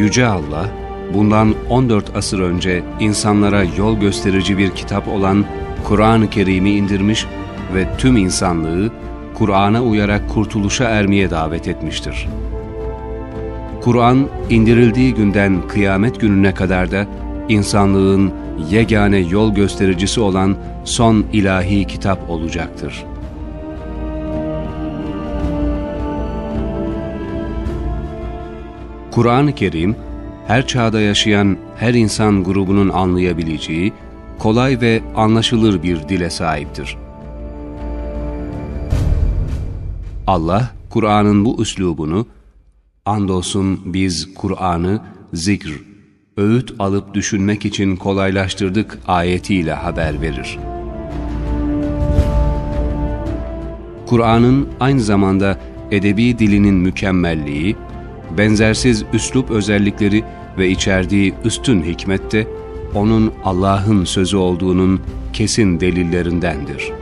Yüce Allah, bundan 14 asır önce insanlara yol gösterici bir kitap olan Kur'an-ı Kerim'i indirmiş ve tüm insanlığı Kur'an'a uyarak kurtuluşa ermeye davet etmiştir. Kur'an indirildiği günden kıyamet gününe kadar da insanlığın yegane yol göstericisi olan son ilahi kitap olacaktır. Kur'an-ı Kerim, her çağda yaşayan her insan grubunun anlayabileceği, kolay ve anlaşılır bir dile sahiptir. Allah, Kur'an'ın bu üslubunu, andolsun biz Kur'an'ı zikr, öğüt alıp düşünmek için kolaylaştırdık ayetiyle haber verir. Kur'an'ın aynı zamanda edebi dilinin mükemmelliği, benzersiz üslup özellikleri ve içerdiği üstün hikmette onun Allah'ın sözü olduğunun kesin delillerindendir.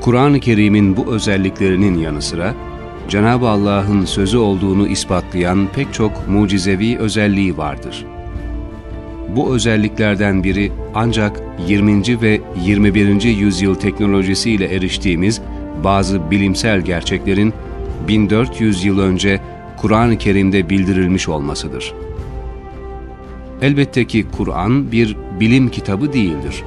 Kur'an-ı Kerim'in bu özelliklerinin yanı sıra, Cenab-ı Allah'ın sözü olduğunu ispatlayan pek çok mucizevi özelliği vardır. Bu özelliklerden biri ancak 20. ve 21. yüzyıl teknolojisiyle eriştiğimiz bazı bilimsel gerçeklerin 1400 yıl önce Kur'an-ı Kerim'de bildirilmiş olmasıdır. Elbette ki Kur'an bir bilim kitabı değildir.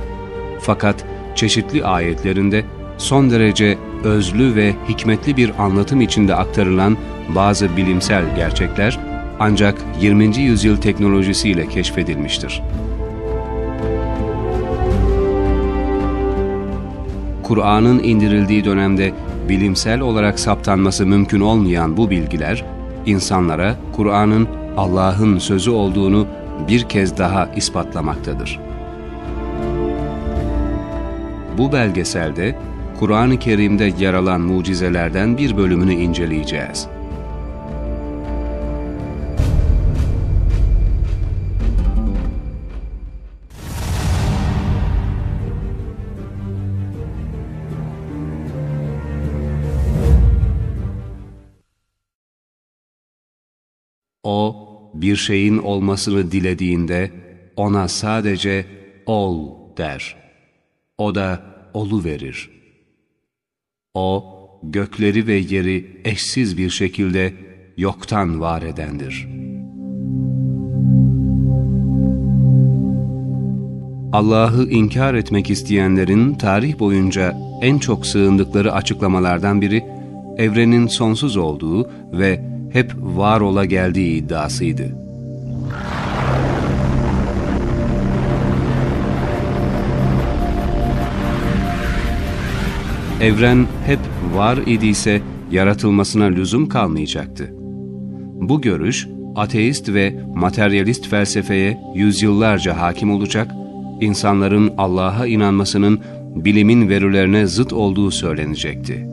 Fakat çeşitli ayetlerinde son derece özlü ve hikmetli bir anlatım içinde aktarılan bazı bilimsel gerçekler ancak 20. yüzyıl teknolojisiyle keşfedilmiştir. Kur'an'ın indirildiği dönemde bilimsel olarak saptanması mümkün olmayan bu bilgiler, insanlara Kur'an'ın Allah'ın sözü olduğunu bir kez daha ispatlamaktadır. Bu belgeselde Kur'an-ı Kerim'de yer alan mucizelerden bir bölümünü inceleyeceğiz. O, bir şeyin olmasını dilediğinde ona sadece ol der. O da olu verir. O, gökleri ve yeri eşsiz bir şekilde yoktan var edendir. Allah'ı inkar etmek isteyenlerin tarih boyunca en çok sığındıkları açıklamalardan biri, evrenin sonsuz olduğu ve hep var ola geldiği iddiasıydı. Evren hep var idiyse yaratılmasına lüzum kalmayacaktı. Bu görüş, ateist ve materyalist felsefeye yüzyıllarca hakim olacak, insanların Allah'a inanmasının bilimin verilerine zıt olduğu söylenecekti.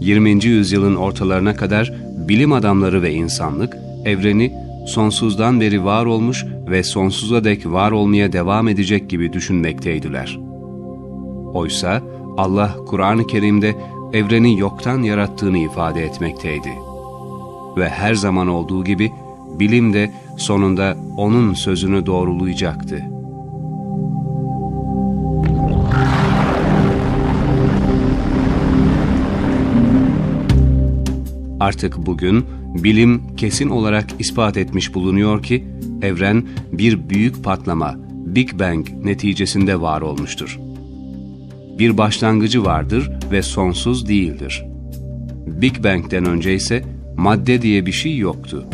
20. yüzyılın ortalarına kadar bilim adamları ve insanlık, evreni sonsuzdan beri var olmuş ve sonsuza dek var olmaya devam edecek gibi düşünmekteydiler. Oysa Allah Kur'an-ı Kerim'de evreni yoktan yarattığını ifade etmekteydi. Ve her zaman olduğu gibi bilim de sonunda onun sözünü doğrulayacaktı. Artık bugün bilim kesin olarak ispat etmiş bulunuyor ki evren bir büyük patlama, Big Bang neticesinde var olmuştur. Bir başlangıcı vardır ve sonsuz değildir. Big Bang'den önce ise madde diye bir şey yoktu.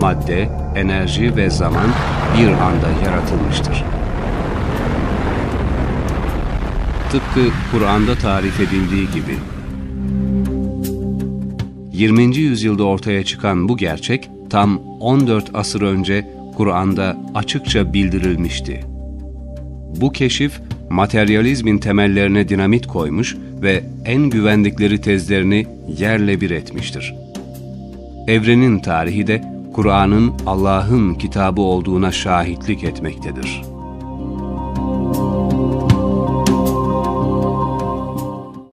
Madde, enerji ve zaman bir anda yaratılmıştır. Tıpkı Kur'an'da tarif edildiği gibi 20. yüzyılda ortaya çıkan bu gerçek tam 14 asır önce Kur'an'da açıkça bildirilmişti. Bu keşif materyalizmin temellerine dinamit koymuş ve en güvendikleri tezlerini yerle bir etmiştir. Evrenin tarihi de Kur'an'ın Allah'ın kitabı olduğuna şahitlik etmektedir.